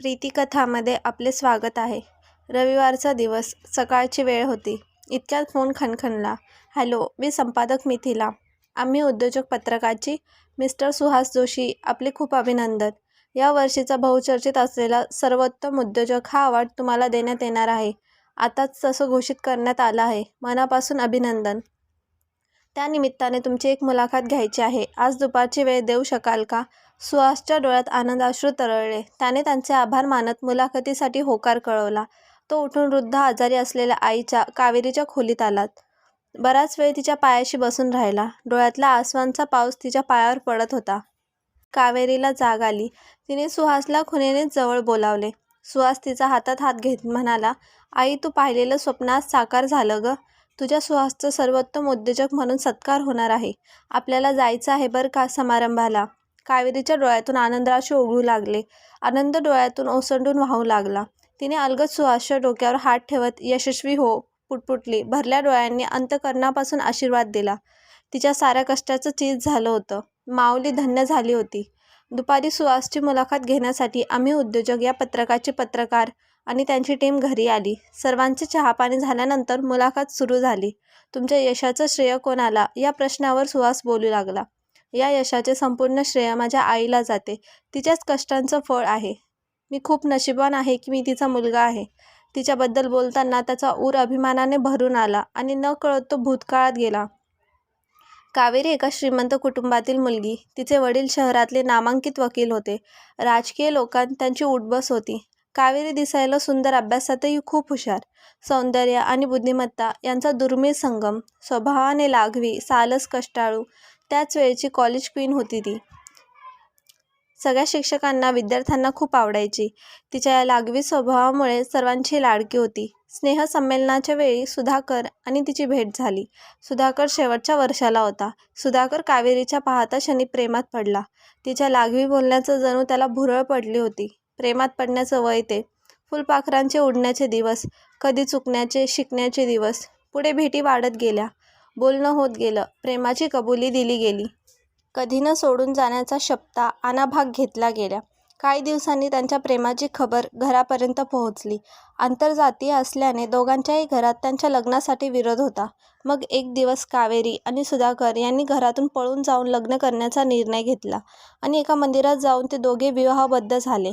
प्रीतिकथामध्ये आपले स्वागत आहे. रविवारचा दिवस सकाळची वेळ होती. इतक्यात फोन खणखणला हॅलो मी संपादक मिथिला. आम्ही उद्योजक पत्रकाची मिस्टर सुहास जोशी आपले खूप अभिनंदन. या वर्षीचा बहुचर्चित असलेला सर्वोत्तम उद्योजक हा अवॉर्ड तुम्हाला देण्यात येणार आहे. आताच तसं घोषित करण्यात आलं आहे. मनापासून अभिनंदन. त्यानिमित्ताने तुमची एक मुलाखत घ्यायची आहे. आज दुपारची वेळ देऊ शकाल का? सुहासच्या डोळ्यात आनंदाश्रू तरळले. त्याने त्यांचे आभार मानत मुलाखतीसाठी होकार कळवला. तो उठून वृद्ध आजारी असलेल्या आईच्या कावेरीच्या खोलीत आलात. बराच वेळ तिच्या पायाशी बसून राहिला. डोळ्यातला आसवांचा पाऊस तिच्या पायावर पडत होता. कावेरीला जाग आली. तिने सुहासला खुनेने जवळ बोलावले. सुहास तिचा हातात हात घेत म्हणाला आई तू पाहिलेलं स्वप्न आज साकार झालं ग. तुझ्या सुहासचं सर्वोत्तम उद्योजक म्हणून सत्कार होणार आहे. आपल्याला जायचं आहे बरं का समारंभाला? कावेरीच्या डोळ्यातून आनंदराशी ओघळू लागले. आनंद डोळ्यातून ओसंडून वाहू लागला. तिने अलगद सुहासच्या डोक्यावर हात ठेवत यशस्वी हो पुटपुटली. भरल्या डोळ्यांनी अंतकरणापासून आशीर्वाद दिला. तिच्या साऱ्या कष्टाचं चीज झालं होतं. माऊली धन्य झाली होती. दुपारी सुहासची मुलाखत घेण्यासाठी आम्ही उद्योजक या पत्रकाचे पत्रकार आणि त्यांची टीम घरी आली. सर्वांचे चहापाणी झाल्यानंतर मुलाखत सुरू झाली. तुमच्या यशाचं श्रेय कोणाला? या प्रश्नावर सुहास बोलू लागला. या यशाचे संपूर्ण श्रेय माझ्या आईला जाते. तिच्याच कष्टांचं फळ आहे. मी खूप नशिबान आहे की मी तिचा मुलगा आहे. तिच्याबद्दल बोलताना त्याचा ऊर अभिमानाने भरून आला आणि न कळत तो भूतकाळात गेला. कावेरी एका श्रीमंत कुटुंबातील मुलगी. तिचे वडील शहरातले नामांकित वकील होते. राजकीय लोकांत त्यांची उठबस होती. कावेरी दिसायला सुंदर अभ्यासातही खूप हुशार. सौंदर्य आणि बुद्धिमत्ता यांचा दुर्मिळ संगम. स्वभावाने लाघवी सालस कष्टाळू त्याच वेळची कॉलेज क्वीन होती ती. सगळ्या शिक्षकांना विद्यार्थ्यांना खूप आवडायची. तिच्या या लागवी स्वभावामुळे सर्वांची लाडकी होती. स्नेहसंमेलनाच्या वेळी सुधाकर आणि तिची भेट झाली. सुधाकर शेवटच्या वर्षाला होता. सुधाकर कावेरीच्या पाहता क्षणी प्रेमात पडला. तिच्या लागवी बोलण्याचं जणू त्याला भुरळ पडली होती. प्रेमात पडण्याचं वय ते. फुलपाखरांचे उडण्याचे दिवस कधी चुकण्याचे शिकण्याचे दिवस पुढे भेटी वाढत गेल्या. बोलणं होत गेलं. प्रेमाची कबुली दिली गेली. कधी न सोडून जाण्याचा शपथा अनाभाग घेतला गेल्या. काही दिवसांनी त्यांच्या प्रेमाची खबर घरापर्यंत पोहोचली. आंतरजातीय असल्याने दोघांच्याही घरात त्यांच्या लग्नासाठी विरोध होता. मग एक दिवस कावेरी आणि सुधाकर यांनी घरातून पळून जाऊन लग्न करण्याचा निर्णय घेतला आणि एका मंदिरात जाऊन ते दोघे विवाहबद्ध झाले.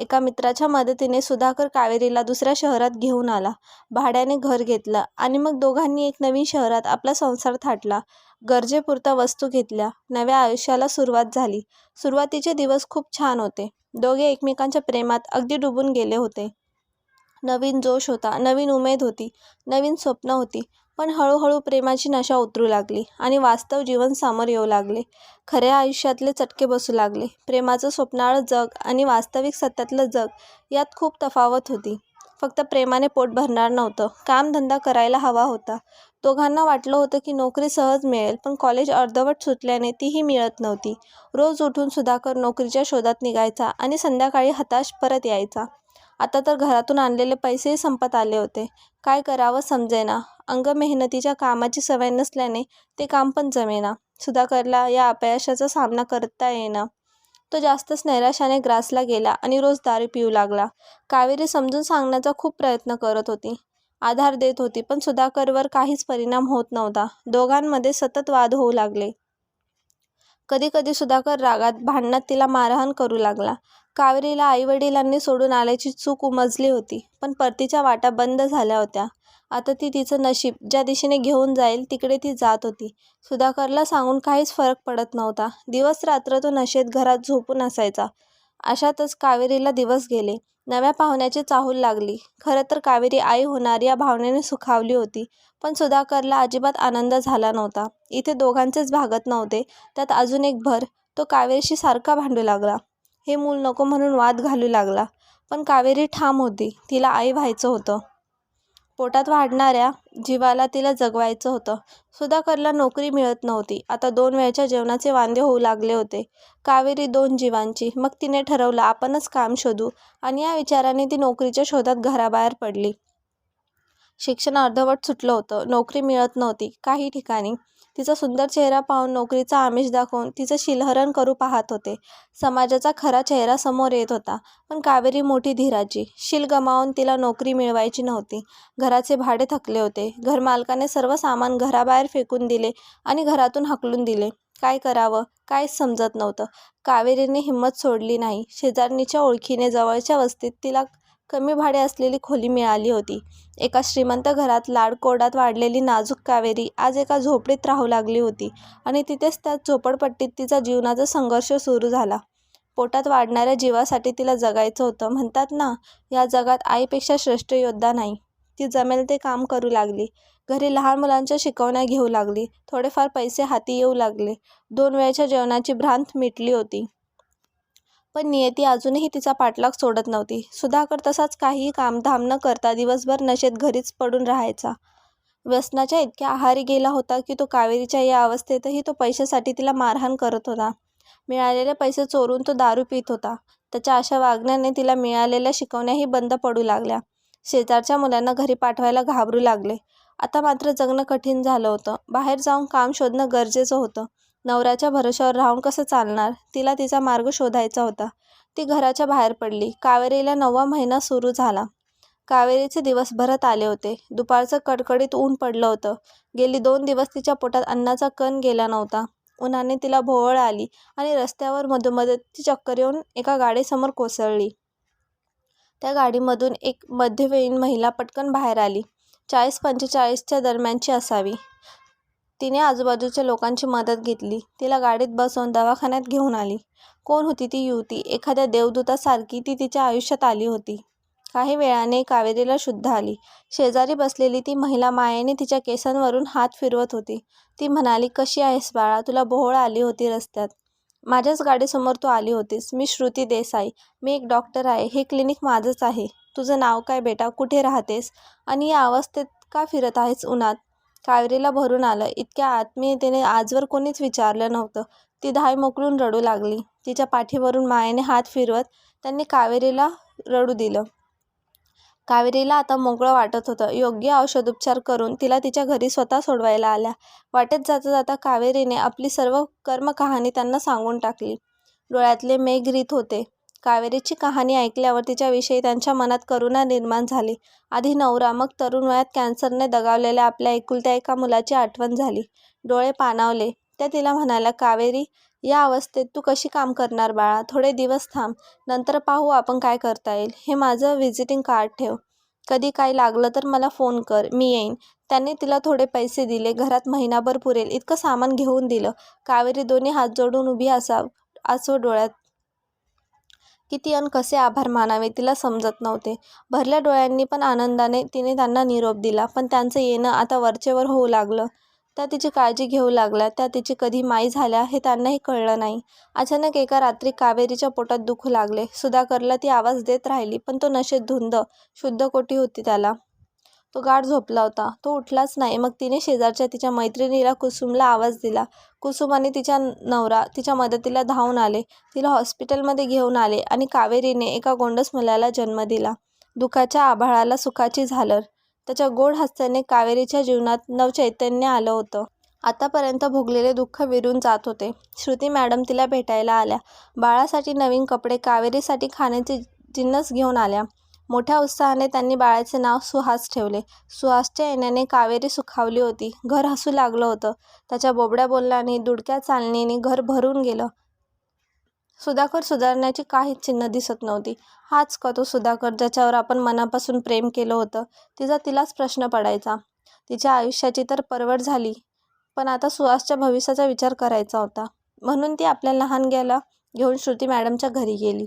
एका मित्राच्या मदतीने सुधाकर कावेरीला दुसऱ्या शहरात घेऊन आला. भाड्याने घर घेतलं आणि मग दोघांनी एक नवीन शहरात आपला संसार थाटला. गरजेपुरता वस्तू घेतल्या. नव्या आयुष्याला सुरुवात झाली. सुरुवातीचे दिवस खूप छान होते. दोघे एकमेकांच्या प्रेमात अगदी डुबून गेले होते. नवीन जोश होता. नवीन उमेद होती. नवीन स्वप्न होती. पण हळूहळू प्रेमाची नशा उतरू लागली आणि वास्तव जीवन समोर येऊ लागले. खऱ्या आयुष्यातले चटके बसू लागले. प्रेमाचं स्वप्नाळं जग आणि वास्तविक सत्यातलं जग यात खूप तफावत होती. फक्त प्रेमाने पोट भरणार नव्हतं. कामधंदा करायला हवा होता. दोघांना वाटलं होतं की नोकरी सहज मिळेल पण कॉलेज अर्धवट सुटल्याने तीही मिळत नव्हती. रोज उठून सुधाकर नोकरीच्या शोधात निघायचा आणि संध्याकाळी हताश परत यायचा. आता तर घरातून आणलेले पैसेही संपत आले होते. काय करावं समजेना. अंग मेहनतीच्या कामाची सवय नसल्याने ते काम पण जमेना. सुधाकरला या अपयशाचा सामना करता येईना. तो जास्तच नैराश्याने ग्रासला गेला आणि रोज दारू पिऊ लागला. कावेरी समजून सांगण्याचा खूप प्रयत्न करत होती. आधार देत होती पण सुधाकरवर काहीच परिणाम होत नव्हता. दोघांमध्ये सतत वाद होऊ लागले. कधी कधी सुधाकर रागात भांडणात तिला मारहाण करू लागला. कावेरीला आईवडिलांनी सोडून आल्याची चूक उमजली होती पण परतीच्या वाटा बंद झाल्या होत्या. आता ती तिचं नशीब ज्या दिशेने घेऊन जाईल तिकडे ती जात होती. सुधाकरला सांगून काहीच फरक पडत नव्हता. दिवस रात्र तो नशेत घरात झोपून असायचा. अशातच कावेरीला दिवस गेले. नव्या पाहुण्याची चाहूल लागली. खरं तर कावेरी आई होणार या भावनेने सुखावली होती पण सुधाकरला अजिबात आनंद झाला नव्हता. इथे दोघांचेच भागत नव्हते. त्यात अजून एक भर तो कावेरीशी सारखा भांडू लागला. हे मूल नको म्हणून वाद घालू लागला. पण कावेरी ठाम होती. तिला आई व्हायचं होतं. पोटात वाढणाऱ्या जीवाला तिला जगवायचं होतं. सुधाकरला नोकरी मिळत नव्हती. आता दोन वेळच्या जेवणाचे वांदे होऊ लागले होते. कावेरी दोन जीवांची. मग तिने ठरवलं आपणच काम शोधू. आणि या विचाराने ती नोकरीच्या शोधात घराबाहेर पडली. शिक्षण अर्धवट सुटलं होतं. नोकरी मिळत नव्हती. काही ठिकाणी तिचा सुंदर चेहरा पाहून नोकरीचा आमिष दाखवून तिचं शिलहरण करू पाहत होते. समाजाचा खरा चेहरा समोर येत होता पण कावेरी मोठी धीराची शील गमावून तिला नोकरी मिळवायची नव्हती. घराचे भाडे थकले होते. घरमालकाने सर्व सामान घराबाहेर फेकून दिले आणि घरातून हकलून दिले. काय करावं? काहीच समजत नव्हतं. कावेरीने हिंमत सोडली नाही. शेजारणीच्या ओळखीने जवळच्या वस्तीत तिला कमी भाडे असलेली खोली मिळाली होती. एका श्रीमंत घरात लाडकोडात वाढलेली नाजूक कावेरी आज एका झोपडीत राहू लागली होती आणि तिथेच त्या झोपडपट्टीत तिचा जीवनाचा संघर्ष सुरू झाला. पोटात वाढणाऱ्या जीवासाठी तिला जगायचं होतं. म्हणतात ना या जगात आईपेक्षा श्रेष्ठ योद्धा नाही. ती जमेल ते काम करू लागली. घरी लहान मुलांच्या शिकवण्या घेऊ लागली. थोडेफार पैसे हाती येऊ लागले. दोन वेळच्या जेवणाची भ्रांत मिटली होती. पण नियती अजूनही तिचा पाठलाग सोडत नव्हती. सुधाकर तसाच काहीही कामधाम न करता दिवसभर नशेत घरीच पडून राहायचा. व्यसनाच्या इतक्या आहारी गेला होता की तो कावेरीच्या या अवस्थेतही तो पैशासाठी तिला मारहाण करत होता. मिळालेले पैसे चोरून तो दारू पित होता. त्याच्या अशा वागण्याने तिला मिळालेल्या शिकवण्याही बंद पडू लागल्या. शेजारच्या मुलांना घरी पाठवायला घाबरू लागले. आता मात्र जगणं कठीण झालं होतं. बाहेर जाऊन काम शोधणं गरजेचं होतं. नवऱ्याच्या भरोश्यावर राहून कसं चालणार? तिला तिचा मार्ग शोधायचा होता. ती घराच्या बाहेर पडली. कावेरीला नववा महिना सुरू झाला. कावेरीचे दिवस भरत आले होते. दुपारचं कडकडीत ऊन पडलं होतं. गेली दोन दिवस तिच्या पोटात अन्नाचा कण गेला नव्हता. उन्हाने तिला भोवळ आली आणि रस्त्यावर मधोमध ती चक्कर येऊन एका गाडीसमोर कोसळली. त्या गाडीमधून एक मध्यवयीन महिला पटकन बाहेर आली. चाळीस पंचेचाळीसच्या दरम्यानची असावी. तिने आजूबाजूच्या लोकांची मदत घेतली. तिला गाडीत बसवून दवाखान्यात घेऊन आली. कोण होती ती युवती? एखाद्या देवदूतासारखी ती तिच्या आयुष्यात आली होती. काही वेळाने कावेरीला शुद्ध आली. शेजारी बसलेली ती महिला मायेने तिच्या केसांवरून हात फिरवत होती. ती म्हणाली कशी आहेस बाळा? तुला बोहळ आली होती रस्त्यात. माझ्याच गाडीसमोर तू आली होतीस. मी श्रुती देसाई. मी एक डॉक्टर आहे. हे क्लिनिक माझंच आहे. तुझं नाव काय बेटा? कुठे राहतेस? आणि या अवस्थेत का फिरत आहेस उन्हात? कावेरीला भरून आलं. इतक्या आत्मीयतेने आजवर कोणीच विचारलं नव्हतं. ती धाय मोकळून रडू लागली. तिच्या पाठीवरून मायेने हात फिरवत त्यांनी कावेरीला रडू दिलं. कावेरीला आता मोकळं वाटत होतं. योग्य औषधोपचार करून तिला तिच्या घरी स्वतः सोडवायला आल्या. वाटेत जाता जाता कावेरीने आपली सर्व कर्मकहाणी त्यांना सांगून टाकली. डोळ्यातले मेघ रीत होते. कावेरीची कहाणी ऐकल्यावर तिच्याविषयी त्यांच्या मनात करुणा निर्माण झाली. आधी नवरा मग तरुण वयात कॅन्सरने दगावलेल्या आपल्या एकुलत्या एका मुलाची आठवण झाली. डोळे पाणावले. त्या तिला म्हणाल्या कावेरी या अवस्थेत तू कशी काम करणार बाळा? थोडे दिवस थांब. नंतर पाहू आपण काय करता येईल. हे माझं व्हिजिटिंग कार्ड ठेव. कधी काय लागलं तर मला फोन कर. मी येईन. त्यांनी तिला थोडे पैसे दिले. घरात महिनाभर पुरेल. इतकं सामान घेऊन दिलं. कावेरी दोन्ही हात जोडून उभी असाव असो डोळ्यात. किती अन कसे आभार मानावे तिला समजत नव्हते. भरल्या डोळ्यांनी पण आनंदाने तिने त्यांना निरोप दिला पण त्यांचं येणं आता वरचेवर होऊ लागलं. त्या तिची काळजी घेऊ लागल्या त्या तिची कधी माई झाल्या हे त्यांनाही कळलं नाही. अचानक एका रात्री कावेरीच्या पोटात दुखू लागले. सुधाकरला ती आवाज देत राहिली पण तो नशेत धुंद शुद्ध कोटी होती त्याला. तो गाढ झोपला होता. तो उठलाच नाही. मग तिने शेजारच्या तिच्या मैत्रिणीला कुसुमला आवाज दिला. कुसुम आणि तिच्या नवरा तिच्या मदतीला धावून आले. तिला हॉस्पिटलमध्ये घेऊन आले आणि कावेरीने एका गोंडस मुलाला जन्म दिला. दुःखाच्या आभाळाला सुखाची झालर. त्याच्या गोड हास्याने कावेरीच्या जीवनात नवचैतन्य आलं होतं. आतापर्यंत भोगलेले दुःख विरून जात होते. श्रुती मॅडम तिला भेटायला आल्या. बाळासाठी नवीन कपडे कावेरीसाठी खाण्याचे जिन्नस घेऊन आल्या. मोठ्या उत्साहाने त्यांनी बाळाचे नाव सुहास ठेवले. सुहासच्या येण्याने कावेरी सुखावली होती. घर हसू लागलं होतं. त्याच्या बोबड्या बोलण्याने दुडक्या चालणीने घर भरून गेलं. सुधाकर सुधारण्याची काहीच चिन्ह दिसत नव्हती. हाच का तो सुधाकर ज्याच्यावर आपण मनापासून प्रेम केलं होतं. तिचा तिलाच प्रश्न पडायचा. तिच्या आयुष्याची तर परवड झाली. पण आता सुहासच्या भविष्याचा विचार करायचा होता. म्हणून ती आपल्या लहान घेऊन श्रुती मॅडमच्या घरी गेली.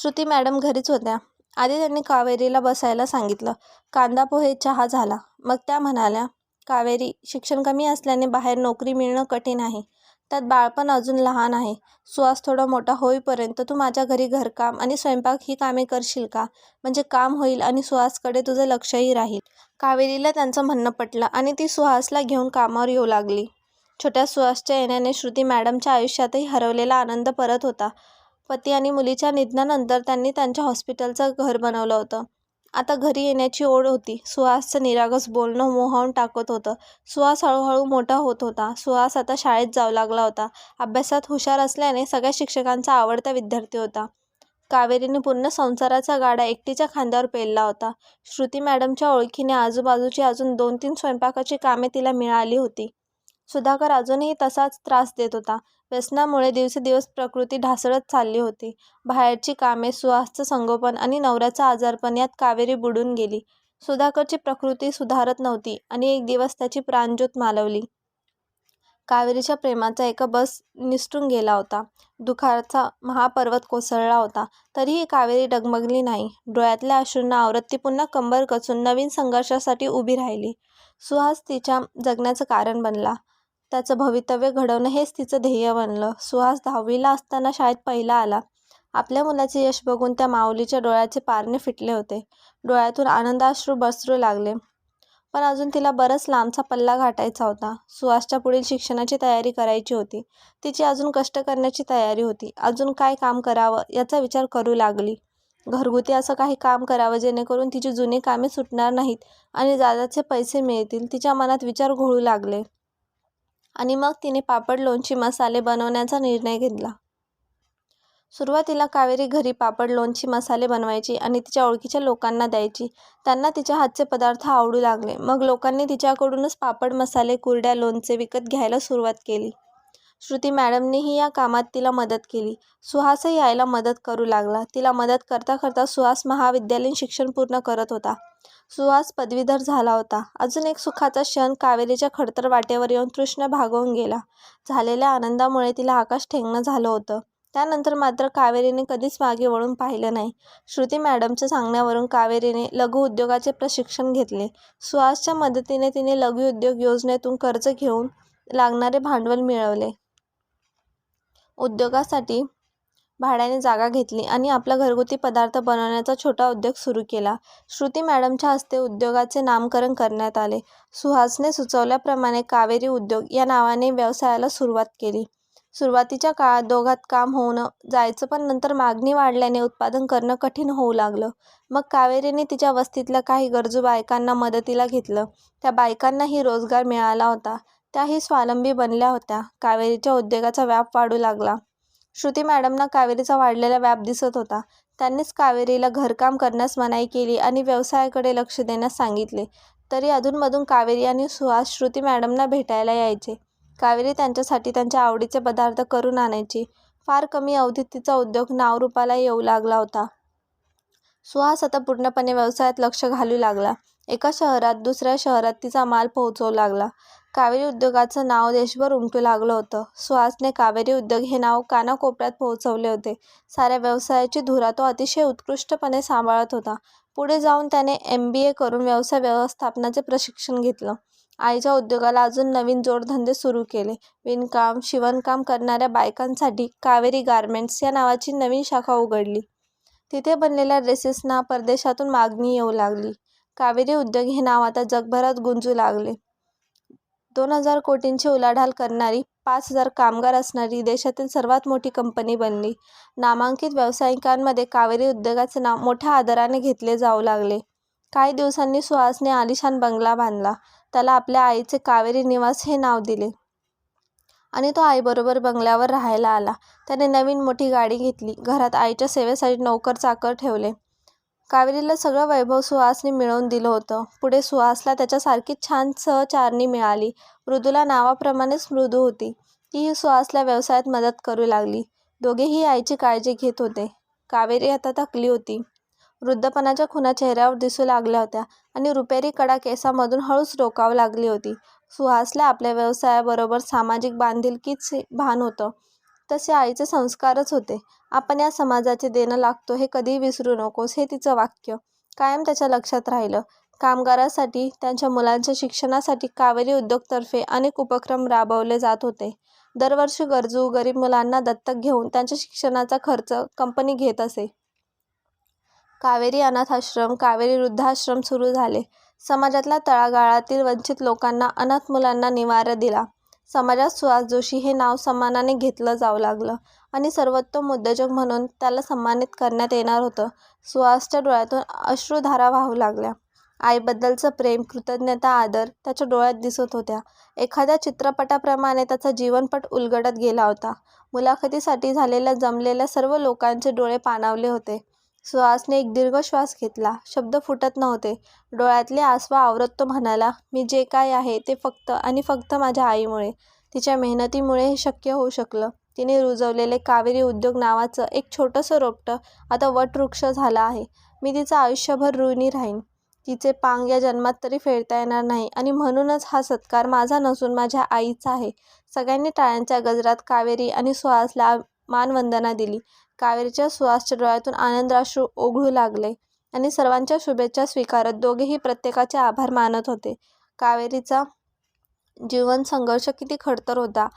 श्रुती मॅडम घरीच होत्या. आधी त्यांनी कावेरीला बसायला सांगितलं. कांदा पोहे चहा झाला. मग त्या म्हणाल्या कावेरी शिक्षण कमी असल्याने बाहेर नोकरी मिळणं कठीण आहे. त्यात बाळपण अजून लहान आहे. सुहास थोडा मोठा होईपर्यंत तू माझ्या घरी घरकाम आणि स्वयंपाक ही कामे करशील का? म्हणजे काम होईल आणि सुहासकडे तुझं लक्षही राहील. कावेरीला त्यांचं म्हणणं पटलं आणि ती सुहासला घेऊन कामावर येऊ लागली. छोट्या सुहासच्या येण्याने श्रुती मॅडमच्या आयुष्यातही हरवलेला आनंद परत होता. पती आणि मुलीच्या निधनानंतर त्यांनी त्यांच्या हॉस्पिटलचं घर बनवलं होतं. आता घरी येण्याची ओढ होती. सुहासचं निरागस बोलणं मोहावून टाकत होतं. सुहास हळूहळू मोठा होत होता. सुहास आता शाळेत जाऊ लागला होता. अभ्यासात हुशार असल्याने सगळ्या शिक्षकांचा आवडता विद्यार्थी होता. कावेरीने पूर्ण संसाराचा गाडा एकटीच्या खांद्यावर पेलला होता. श्रुती मॅडमच्या ओळखीने आजूबाजूची अजून दोन तीन स्वयंपाकाची कामे तिला मिळाली होती. सुधाकर अजूनही तसाच त्रास देत होता. व्यसनामुळे दिवसेदिवस प्रकृती ढासळत चालली होती. बाहेरची कामे सुहासचं संगोपन आणि नवऱ्याचं आजारपण यात कावेरी बुडून गेली. सुधाकरची प्रकृती सुधारत नव्हती आणि एक दिवस त्याची प्राणज्योत मालवली. कावेरीच्या प्रेमाचा एका बस निसटून गेला होता. दुःखाचा महापर्वत कोसळला होता. तरीही कावेरी डगमगली नाही. डोळ्यातल्या अश्रूंना आवरत ती पुन्हा कंबर कसून नवीन संघर्षासाठी उभी राहिली. सुहास तिच्या जगण्याचं कारण बनला. त्याचं भवितव्य घडवणं हेच तिचं ध्येय बनलं. सुहास दहावीला असताना शाळेत पहिला आला. आपल्या मुलाचे यश बघून त्या माऊलीच्या डोळ्याचे पारणे फिटले होते. डोळ्यातून आनंदाश्रू बसरू लागले. पण अजून तिला बरंच लांबचा पल्ला गाठायचा होता. सुहासच्या पुढील शिक्षणाची तयारी करायची होती. तिची अजून कष्ट करण्याची तयारी होती. अजून काय काम करावं याचा विचार करू लागली. घरगुती असं काही काम करावं जेणेकरून तिची जुनी कामे सुटणार नाहीत आणि दादाचे पैसे मिळतील तिच्या मनात विचार घोळू लागले. आणि मग तिने पापड लोणची मसाले बनवण्याचा निर्णय घेतला. सुरुवातीला कावेरी घरी पापड लोणची मसाले बनवायची आणि तिच्या ओळखीच्या लोकांना द्यायची. त्यांना तिच्या हातचे पदार्थ आवडू लागले. मग लोकांनी तिच्याकडूनच पापड मसाले कुरड्या लोणचे विकत घ्यायला सुरुवात केली. श्रुती मॅडमनेही या कामात तिला मदत केली. सुहासही यायला मदत करू लागला. तिला मदत करता करता सुहास महाविद्यालयीन शिक्षण पूर्ण करत होता. सुहास पदवीधर झाला होता. अजून एक सुखाचा क्षण कावेरीच्या खडतर वाटेवर येऊन तृष्ण भागवून गेला. झालेल्या आनंदामुळे तिला आकाश ठेंगणं झालं होतं. त्यानंतर मात्र कावेरीने कधीच मागे वळून पाहिलं नाही. श्रुती मॅडमच्या सांगण्यावरून कावेरीने लघु उद्योगाचे प्रशिक्षण घेतले. सुहासच्या मदतीने तिने लघु उद्योग योजनेतून कर्ज घेऊन लागणारे भांडवल मिळवले. उद्योगासाठी भाड्याने जागा घेतली आणि आपला घरगुती पदार्थ बनवण्याचा छोटा उद्योग सुरू केला. श्रुती मॅडमच्या हस्ते उद्योगाचे नामकरण करण्यात आले. सुहासने सुचवल्याप्रमाणे कावेरी उद्योग या नावाने व्यवसायाला सुरुवात केली. सुरुवातीच्या काळात दोघात काम होऊन जायचं पण नंतर मागणी वाढल्याने उत्पादन करणं कठीण होऊ लागलं. मग कावेरीने तिच्या वस्तीतल्या काही गरजू बायकांना मदतीला घेतलं. त्या बायकांनाही रोजगार मिळाला होता. त्याही स्वावलंबी बनल्या होत्या. कावेरीच्या उद्योगाचा व्याप वाढू लागला. श्रुती मॅडमना कावेरीचा वाढलेला व्याप दिसत होता. त्यांनीच कावेरीला घरकाम करण्यास मनाई केली आणि व्यवसायाकडे लक्ष देण्यास सांगितले. तरी अधूनमधून कावेरी आणि सुहास श्रुती मॅडमना भेटायला यायचे. कावेरी त्यांच्यासाठी त्यांच्या आवडीचे पदार्थ करून आणायची. फार कमी अवधीत तिचा उद्योग नावरूपाला येऊ लागला होता. सुहास आता पूर्णपणे व्यवसायात लक्ष घालू लागला. एका शहरात दुसऱ्या शहरात तिचा माल पोहोचवू लागला. कावेरी उद्योगाचं नाव देशभर उमटू लागलं होतं. सुहासने कावेरी उद्योग हे नाव कानाकोपऱ्यात पोहोचवले होते. साऱ्या व्यवसायाची धुरा तो अतिशय उत्कृष्टपणे सांभाळत होता. पुढे जाऊन त्याने एम बी ए करून व्यवसाय व्यवस्थापनाचे प्रशिक्षण घेतलं. आईच्या उद्योगाला अजून नवीन जोडधंदे सुरू केले. विणकाम शिवणकाम करणाऱ्या बायकांसाठी कावेरी गारमेंट्स या नावाची नवीन शाखा उघडली. तिथे बनलेल्या ड्रेसेसना परदेशातून मागणी येऊ लागली. कावेरी उद्योग हे नाव आता जगभरात गुंजू लागले. दोन हजार कोटींची उलाढाल करणारी पाच हजार कामगार असणारी देशातील सर्वात मोठी कंपनी बनली. नामांकित व्यावसायिकांमध्ये कावेरी उद्योगाचे नाव मोठ्या आदराने घेतले जाऊ लागले. काही दिवसांनी सुहासने आलिशान बंगला बांधला. त्याला आपल्या आईचे कावेरी निवास हे नाव दिले. आणि तो आईबरोबर बंगल्यावर राहायला आला. त्याने नवीन मोठी गाडी घेतली. घरात आईच्या सेवेसाठी नोकर चाकर ठेवले. कावेरीला सगळं वैभव सुहासने मिळवून दिलं होतं. पुढे सुहासला त्याच्यासारखी छान सहचारणी मिळाली. मृदूला नावाप्रमाणेच मृदू होती. तीही सुहासला व्यवसायात मदत करू लागली. दोघेही आईची काळजी घेत होते. कावेरी आता थकली होती. वृद्धपणाच्या खुना चेहऱ्यावर दिसू लागल्या होत्या आणि रुपेरी कडा केसामधून हळूच रोकावं लागली होती. सुहासला आपल्या व्यवसायाबरोबर सामाजिक बांधिलकीच भान होतं. तसे आईचे संस्कारच होते. आपण या समाजाचे देणं लागतो हे कधीही विसरू नकोस हे तिचं वाक्य. कायम त्याच्या लक्षात राहिलं. कामगारासाठी त्यांच्या मुलांच्या शिक्षणासाठी कावेरी उद्योगतर्फे अनेक उपक्रम राबवले जात होते. दरवर्षी गरजू गरीब मुलांना दत्तक घेऊन त्यांच्या शिक्षणाचा खर्च कंपनी घेत असे. कावेरी अनाथाश्रम कावेरी वृद्धाश्रम सुरू झाले. समाजातल्या तळागाळातील वंचित लोकांना अनाथ मुलांना निवारा दिला. समाजात सुहास जोशी हे नाव सन्मानाने घेतलं जाऊ लागलं आणि सर्वोत्तम उद्योजक म्हणून त्याला सन्मानित करण्यात येणार होतं. सुहासच्या डोळ्यातून अश्रुधारा वाहू लागल्या. आईबद्दलचं प्रेम कृतज्ञता आदर त्याच्या डोळ्यात दिसत होत्या. एखाद्या चित्रपटाप्रमाणे त्याचा जीवनपट उलगडत गेला होता. मुलाखतीसाठी झालेल्या जमलेल्या सर्व लोकांचे डोळे पाणावले होते. सुहासने एक दीर्घ श्वास घेतला. शब्द फुटत नव्हते. डोळ्यातले आसवा आवरत तो म्हणाला मी जे काय आहे ते फक्त आणि फक्त माझ्या आईमुळे. तिच्या मेहनतीमुळे हे शक्य होऊ शकलं. तिने रुजवलेले कावेरी उद्योग नावाचं एक छोटंसं रोपटं आता वटवृक्ष झालं आहे. मी तिचं आयुष्यभर ऋणी राहीन. तिचे पांग या जन्मात तरी फेडता येणार नाही आणि म्हणूनच हा सत्कार माझा नसून माझ्या आईचा आहे. सगळ्यांनी टाळ्यांच्या गजरात कावेरी आणि सुहासला मानवंदना दिली. कावेरीच्या सुहासच्या डोळ्यातून आनंदाश्रू ओघळू लागले आणि सर्वांच्या शुभेच्छा स्वीकारत दोघेही प्रत्येकाचे आभार मानत होते. कावेरीचा जीवन संघर्ष किती खडतर होता.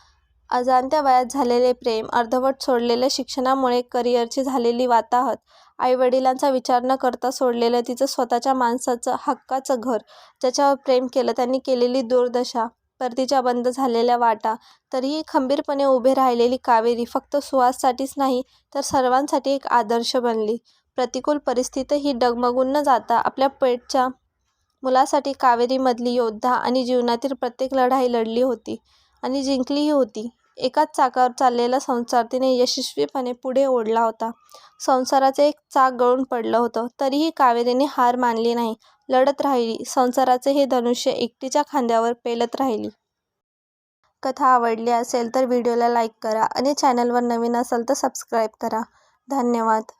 अजाणत्या वयात झालेले प्रेम अर्धवट सोडलेल्या शिक्षणामुळे करिअरची झालेली वाताहत आईवडिलांचा विचार न करता सोडलेलं तिचं स्वतःच्या माणसाचं हक्काचं घर ज्याच्यावर प्रेम केलं त्यांनी केलेली दुर्दशा परतीच्या बंद झालेल्या वाटा. तरीही खंबीरपणे उभे राहिलेली कावेरी फक्त सुहाससाठीच नाही तर सर्वांसाठी एक आदर्श बनली. प्रतिकूल परिस्थितीही डगमगून न जाता आपल्या पेटच्या मुलासाठी कावेरीमधली योद्धा आणि जीवनातील प्रत्येक लढाई लढली होती आणि जिंकलीही होती. एकाच चाकावर चाललेला संसार तिने यशस्वीपणे पुढे ओढला होता. संसाराचे एक चाक गळून पडलं होतं. तरीही कावेरीने हार मानली नाही. लढत राहिली. संसाराचे हे धनुष्य एकटीच्या खांद्यावर पेलत राहिली. कथा आवडली असेल तर व्हिडिओला लाईक करा आणि चॅनलवर नवीन असाल तर सबस्क्राईब करा. धन्यवाद.